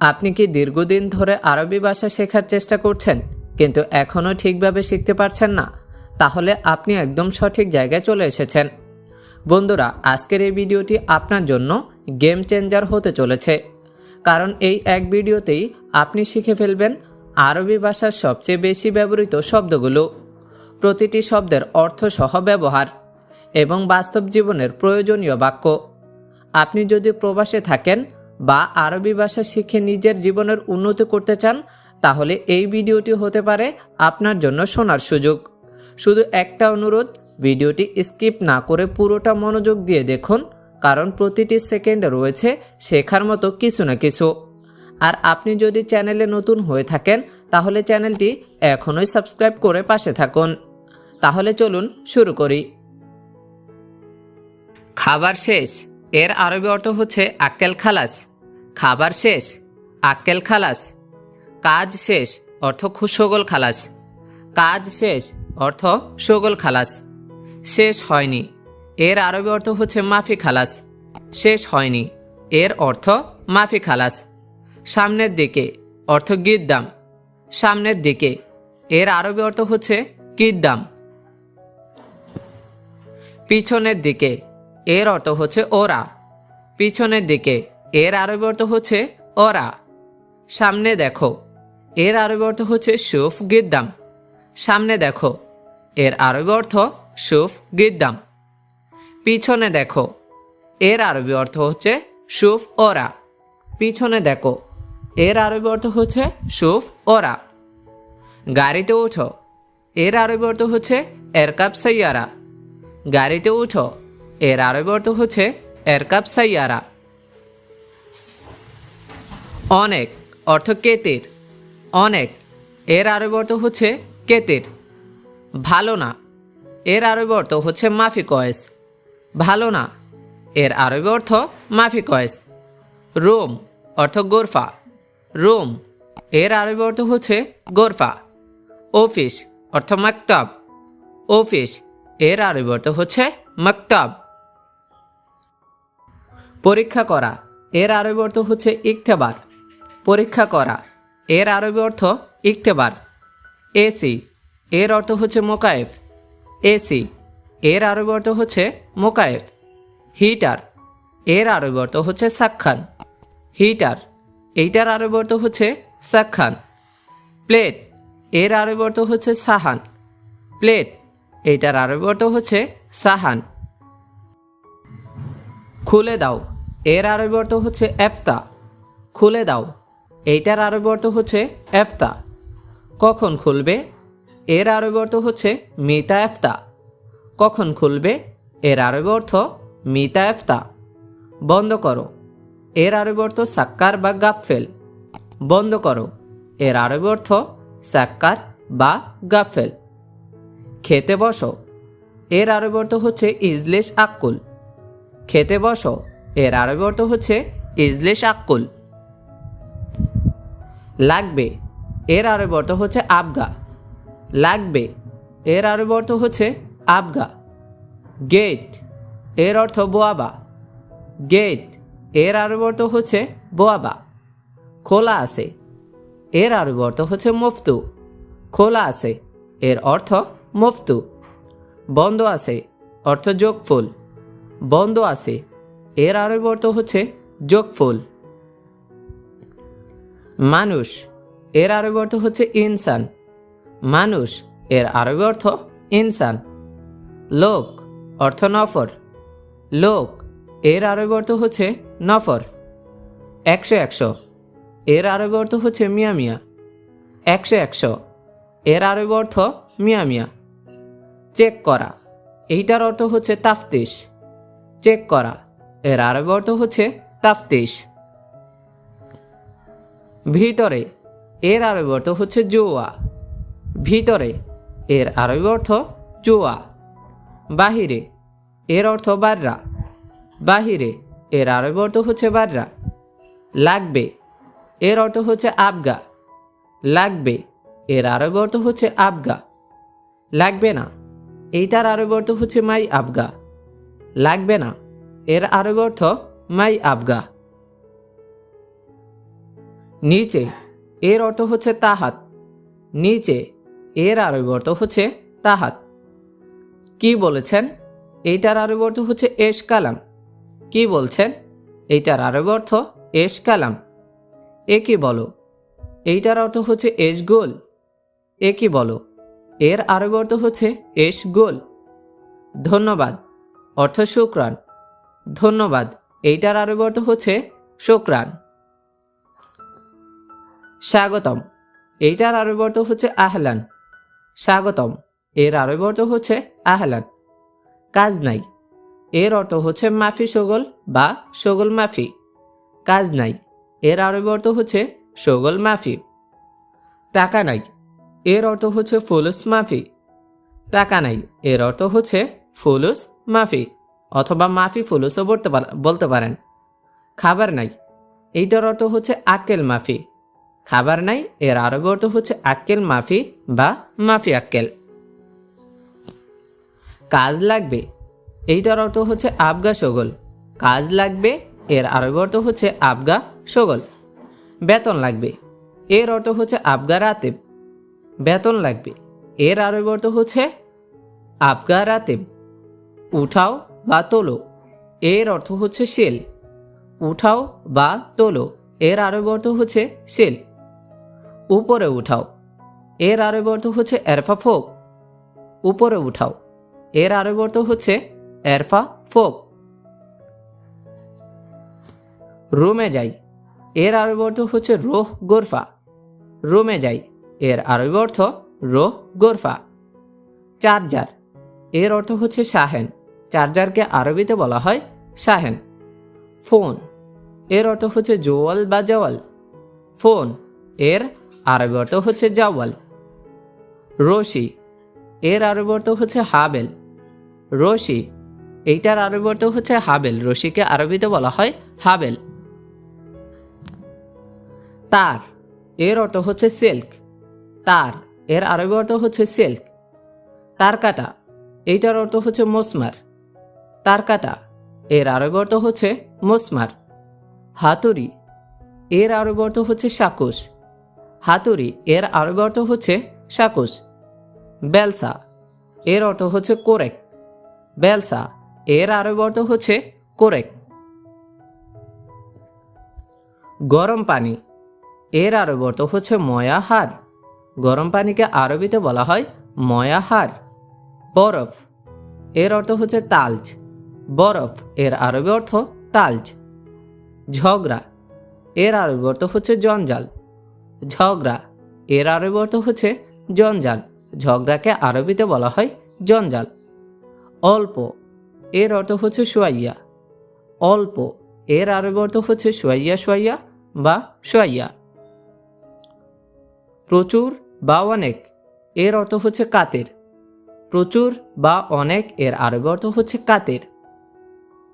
আপনি কি দীর্ঘদিন ধরে আরবি ভাষা শেখার চেষ্টা করছেন, কিন্তু এখনও ঠিকভাবে শিখতে পারছেন না? তাহলে আপনি একদম সঠিক জায়গায় চলে এসেছেন। বন্ধুরা, আজকের এই ভিডিওটি আপনার জন্য গেম চেঞ্জার হতে চলেছে। কারণ এই এক ভিডিওতেই আপনি শিখে ফেলবেন আরবি ভাষার সবচেয়ে বেশি ব্যবহৃত শব্দগুলো। প্রতিটি শব্দের অর্থ সহ ব্যবহার এবং বাস্তব জীবনের প্রয়োজনীয় বাক্য। আপনি যদি প্রবাসে থাকেন বা আরবি ভাষা শিখে নিজের জীবনের উন্নতি করতে চান, তাহলে এই ভিডিওটি হতে পারে আপনার জন্য শোনার সুযোগ। শুধু একটা অনুরোধ, ভিডিওটি স্কিপ না করে পুরোটা মনোযোগ দিয়ে দেখুন, কারণ প্রতিটি সেকেন্ডে রয়েছে শেখার মতো কিছু না কিছু। আর আপনি যদি চ্যানেলে নতুন হয়ে থাকেন, তাহলে চ্যানেলটি এখনই সাবস্ক্রাইব করে পাশে থাকুন। তাহলে চলুন শুরু করি। খাবার শেষ। এর আরবি অর্থ হচ্ছে আক্কেল খালাস। খাবার শেষ, আক্কেল খালাস। কাজ শেষ, অর্থ সগোল খালাস। কাজ শেষ, অর্থ সগোল খালাস। শেষ হয়নি, এর আরবি অর্থ হচ্ছে মাফি খালাস। শেষ হয়নি, এর অর্থ মাফি খালাস। সামনের দিকে, অর্থ গিদ্দাম। সামনের দিকে, এর আরবি অর্থ হচ্ছে কিদ্দাম পিছনের দিকে, এর অর্থ হচ্ছে ওরা। পিছনের দিকে এর আরবি অর্থ হচ্ছে ওরা সামনে দেখো। এর আরবি অর্থ হচ্ছে সুফ গিদ্দাম। সামনে দেখো। এর আরবি অর্থ সুফ গিদ্দাম। পিছনে দেখো। এর আরবি অর্থ হচ্ছে সুফ ওরা পিছনে দেখো। এর আরবি অর্থ হচ্ছে সুফ ওরা গাড়িতে উঠো। এর আরবি অর্থ হচ্ছে এরকাব সাইয়ারা। গাড়িতে উঠো। এর আরবি অর্থ হচ্ছে এরকাব সাইয়ারা। অনেক অর্থ কেতির। অনেক। এর আরবি অর্থ হচ্ছে কেতির। ভালো না। এর আরবি অর্থ হচ্ছে মাফি কয়েস। ভালো না। এর আরবি অর্থ মাফি কয়েস। রুম অর্থ গোরফা। রুম। এর আরবি অর্থ হচ্ছে গোরফা। অফিস অর্থ মাকতাব। অফিস। এর আরবি অর্থ হচ্ছে মাকতাব। পরীক্ষা করা। এর আরবি অর্থ হচ্ছে ইকতেবার। পরীক্ষা করা। এর আরবি অর্থ ইকতেবার। এসি। এর অর্থ হচ্ছে মোকায়েফ। এসি। এর আরবি অর্থ হচ্ছে মোকায়েফ। হিটার। এর আরবি অর্থ হচ্ছে সাক্ষান হিটার। এইটার আরবি অর্থ হচ্ছে সাক্ষান প্লেট। এর আরবি অর্থ হচ্ছে সাহান। প্লেট। এইটার আরবি অর্থ হচ্ছে সাহান। খুলে দাও। এর আরবি অর্থ হচ্ছে এফতা। খুলে দাও। এইটার আরবি অর্থ হচ্ছে এফতা। কখন খুলবে? এর আরবি অর্থ হচ্ছে মিতা এফতা। কখন খুলবে? এর আরবি অর্থ মিতা এফতা। বন্ধ করো। এর আরবি অর্থ সাক্কার বা গাফেল বন্ধ করো। এর আরবি অর্থ সাক্কার বা গাফেল খেতে বসো। এর আরবি অর্থ হচ্ছে ইজলিশ আক্কুল খেতে বসো। এর আরবি অর্থ হচ্ছে ইজলিশ আক্কুল লাগবে। এর আরবি অর্থ হচ্ছে আবগা। লাগবে। এর আরবি অর্থ হচ্ছে আবগা। গেট। এর অর্থ বোয়াবা। গেট। এর আরবি অর্থ হচ্ছে বোয়াবা। খোলা আছে। এর আরবি অর্থ হচ্ছে মুফতু। খোলা আছে। এর অর্থ মুফতু। বন্ধ আছে। অর্থ যোগফুল। বন্ধ আছে। এর আরবি অর্থ হচ্ছে যোগফুল। মানুষ, এর আরবি অর্থ হচ্ছে ইনসান। মানুষ, এর আরবি অর্থ ইনসান। লোক, অর্থ নফর। লোক, এর আরবি অর্থ হচ্ছে নফর। একশো একশো। এর আরবি অর্থ হচ্ছে মিয়া মিয়া। একশো একশো। এর আরবি অর্থ মিয়া মিয়া। চেক করা। এইটার অর্থ হচ্ছে তাফতিশ। চেক করা। এর আরবি অর্থ হচ্ছে তাফতিশ। ভিতরে, এর আরবি অর্থ হচ্ছে জোয়া। ভিতরে, এর আরবি অর্থ জুয়া। বাহিরে, এর অর্থ বাররা। বাহিরে, এর আরবি অর্থ হচ্ছে বাররা। লাগবে, এর অর্থ হচ্ছে আবগা। লাগবে, এর আরবি অর্থ হচ্ছে আবগা। লাগবে না, এইটার আরবি অর্থ হচ্ছে মাই আবগা। লাগবে না, এর আরবি অর্থ মাই আবগা। নিচে এর অর্থ হচ্ছে তাহাত। নিচে এর আরবি অর্থ হচ্ছে তাহাত। কি বলেছেন? এইটার আরবি অর্থ হচ্ছে এশ কালাম। কি বলছেন? এইটার আরবি অর্থ এশ কালাম। এ কি বলো? এইটার অর্থ হচ্ছে এশ গোল। এ কি বলো? এর আরবি অর্থ হচ্ছে এশ গোল। ধন্যবাদ। অর্থ শুক্রান ধন্যবাদ। এইটার আরবি অর্থ হচ্ছে শুক্রান স্বাগতম। এইটার আরবি অর্থ হচ্ছে আহলান। স্বাগতম। এর আরবি অর্থ হচ্ছে আহলান। কাজ নাই। এর অর্থ হচ্ছে মাফি সগল বা সগল মাফি। কাজ নাই। এর আরবি অর্থ হচ্ছে সগল মাফি। টাকা নাই। এর অর্থ হচ্ছে ফুলুস মাফি। টাকা নাই। এর অর্থ হচ্ছে ফুলুস মাফি অথবা মাফি ফুলুসও বলতে পারেন। খাবার নাই। এইটার অর্থ হচ্ছে আকেল মাফি। খাবার নাই, এর আরবি অর্থ হচ্ছে আক্কেল মাফি বা মাফি আক্কেল। কাজ লাগবে, এইটার অর্থ হচ্ছে আবগা সগল। কাজ লাগবে, এর আরবি অর্থ হচ্ছে আবগা সগল। বেতন লাগবে, এর অর্থ হচ্ছে আবগা রাতেব। বেতন লাগবে, এর আরবি অর্থ হচ্ছে আবগা রাতেব। উঠাও বা তোলো, এর অর্থ হচ্ছে সেল। উঠাও বা তোলো, এর আরবি অর্থ হচ্ছে সেল। উপরে উঠাও। এর আরবি অর্থ হচ্ছে এরফা ফোক। উপরে উঠাও। এর আরবি অর্থ হচ্ছে এরফা ফোক। রুমে যাই। এর আরবি অর্থ হচ্ছে রোহ গোরফা। রুমে যাই। এর আরবি অর্থ রোহ গোরফা। চার্জার। এর অর্থ হচ্ছে শাহেন। চার্জারকে আরবিতে বলা হয় শাহেন। ফোন। এর অর্থ হচ্ছে জোয়াল বা জওয়াল। ফোন। এর আরবি অর্থ হচ্ছে জাওয়াল। রশি, এর আরবি অর্থ হচ্ছে হাবেল। রশি, এইটার আরবি অর্থ হচ্ছে হাবেল। রশিকে আরবিতে বলা হয় হাবেল। তার, এর অর্থ হচ্ছে সিল্ক। তার, এর আরবি অর্থ হচ্ছে সিল্ক। তার কাটা, এইটার অর্থ হচ্ছে মোসমার। তার কাটা, এর আরবি অর্থ হচ্ছে মোসমার। হাতুড়ি, এর আরবি অর্থ হচ্ছে সাকুশ। হাতুড়ি, এর আরবি অর্থ হচ্ছে সাকুশ। বেলসা, এর অর্থ হচ্ছে কোরেক। বেলসা, এর আরবি অর্থ হচ্ছে কোরেক। গরম পানি, এর আরবি অর্থ হচ্ছে ময়া হার। গরম পানিকে আরবিতে বলা হয় ময়া হার। বরফ, এর অর্থ হচ্ছে তালচ বরফ, এর আরবি অর্থ তালচ ঝগড়া, এর আরবি অর্থ হচ্ছে জঞ্জাল। ঝগড়া। এর আরবি অর্থ হচ্ছে জঞ্জাল। ঝগড়াকে আরবিতে বলা হয় জঞ্জাল। অল্প, এর অর্থ হচ্ছে সোয়াইয়া। অল্প, এর আরবি অর্থ হচ্ছে সোয়াইয়া সোয়াইয়া বা সোয়াইয়া। প্রচুর বা অনেক, এর অর্থ হচ্ছে কাতের। প্রচুর বা অনেক, এর আরবি অর্থ হচ্ছে কাতের।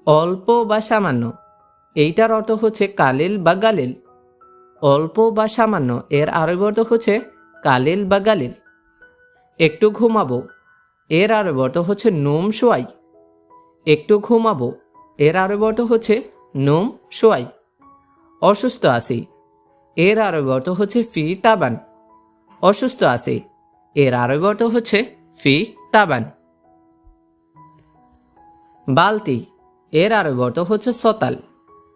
অল্প বা সামান্য, এইটার অর্থ হচ্ছে কালিল বা গালিল। অল্প বা সামান্য, এর আরবি অর্থ হচ্ছে কালিল বা গালিল। একটু ঘুমাবো, এর আরবি অর্থ হচ্ছে নোম শোয়াই। একটু ঘুমাবো, এর আরবি অর্থ হচ্ছে নোম শোয়াই। অসুস্থ আছি, এর আরবি অর্থ হচ্ছে ফি তাবান। অসুস্থ আছি, এর আরবি অর্থ হচ্ছে ফি তাবান। বালতি, এর আরবি অর্থ হচ্ছে সতাল।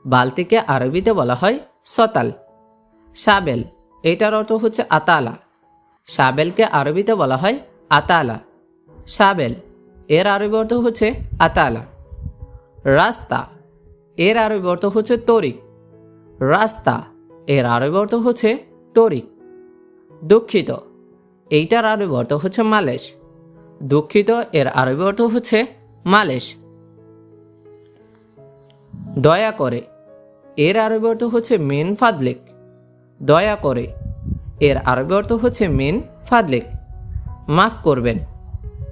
বালতিকে আরবিতে বলা হয় সতাল। সাবেল এটার অর্থ হচ্ছে আতালা। সাবেলকে আরবিতে বলা হয় আতালা। সাবেল এর আরবি অর্থ হচ্ছে আতালা। রাস্তা, এর আরবি অর্থ হচ্ছে তরিক। রাস্তা, এর আরবি অর্থ হচ্ছে তরিক। দুঃখিত, এইটার আরবি অর্থ হচ্ছে মালেশ। দুঃখিত, এর আরবি অর্থ হচ্ছে মালেশ। দয়া করে, এর আরবি অর্থ হচ্ছে মেন ফাদলিক। দয়া করে। এর আরবি অর্থ হচ্ছে মেন ফাদলিক মাফ করবেন।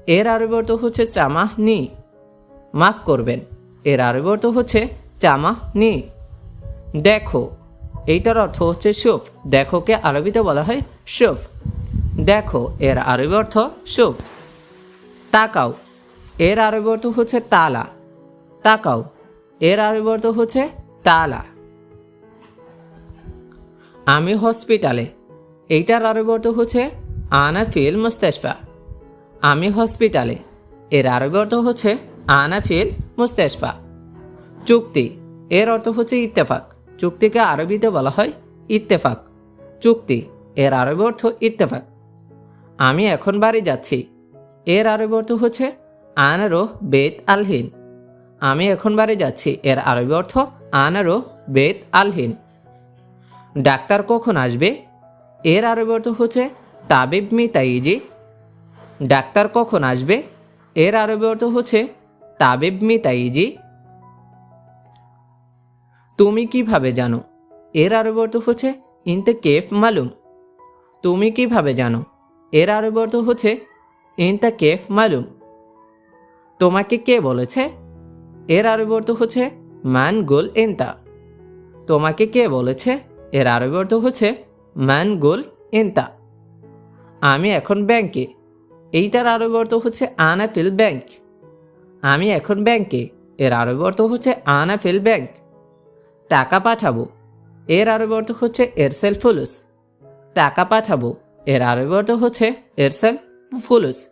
এর আরবি অর্থ হচ্ছে চামাহ নি মাফ করবেন। এর আরবি অর্থ হচ্ছে চামাহ নি দেখো, এইটার অর্থ হচ্ছে সুফ দেখোকে আরবিতে বলা হয় সুফ দেখো, এর আরবি অর্থ সুফ তাকাও, এর আরবি অর্থ হচ্ছে তালা। তাকাও, এর আরবি অর্থ হচ্ছে তালা। আমি হসপিটালে। এইটার আরবি হচ্ছে আনা ফিল মুস্তেশফা। আমি হসপিটালে। এর আরবি অর্থ হচ্ছে আনা ফিল মুস্তেশফা। চুক্তি। এর অর্থ হচ্ছে ইত্তেফাক। চুক্তিকে আরবিতে বলা হয় ইত্তেফাক। চুক্তি। এর আরবি অর্থ ইত্তেফাক। আমি এখন বাড়ি যাচ্ছি। এর আরবি অর্থ হচ্ছে আনারো বেত আলহিন। আমি এখন বাড়ি যাচ্ছি। এর আরবি অর্থ আনারো বেত আলহিন। ডাক্তার কখন আসবে? এর আরবি অর্থ হচ্ছে তাবিব মি তাইজি ডাক্তার কখন আসবে? এর আরবি অর্থ হচ্ছে তাবিব মি তাইজি তুমি কীভাবে জানো? এর আরবি অর্থ হচ্ছে ইনতে কেফ মালুম। তুমি কীভাবে জানো? এর আরবি অর্থ হচ্ছে ইনতা কেফ মালুম। তোমাকে কে বলেছে? এর আরবি অর্থ হচ্ছে মান গোল ইনতা তোমাকে কে বলেছে? এর আরবি অর্থ হচ্ছে, মান গোল ইনতা আমি এখন ব্যাংকে। এইটার আরবি অর্থ হচ্ছে আনাফিল ব্যাংক। আমি এখন ব্যাংকে। এর আরবি অর্থ হচ্ছে আনাফিল ব্যাংক। টাকা পাঠাবো। এর আরবি অর্থ হচ্ছে এরসেল ফুলুস। টাকা পাঠাবো। এর আরবি অর্থ হচ্ছে এরসেল ফুলুস।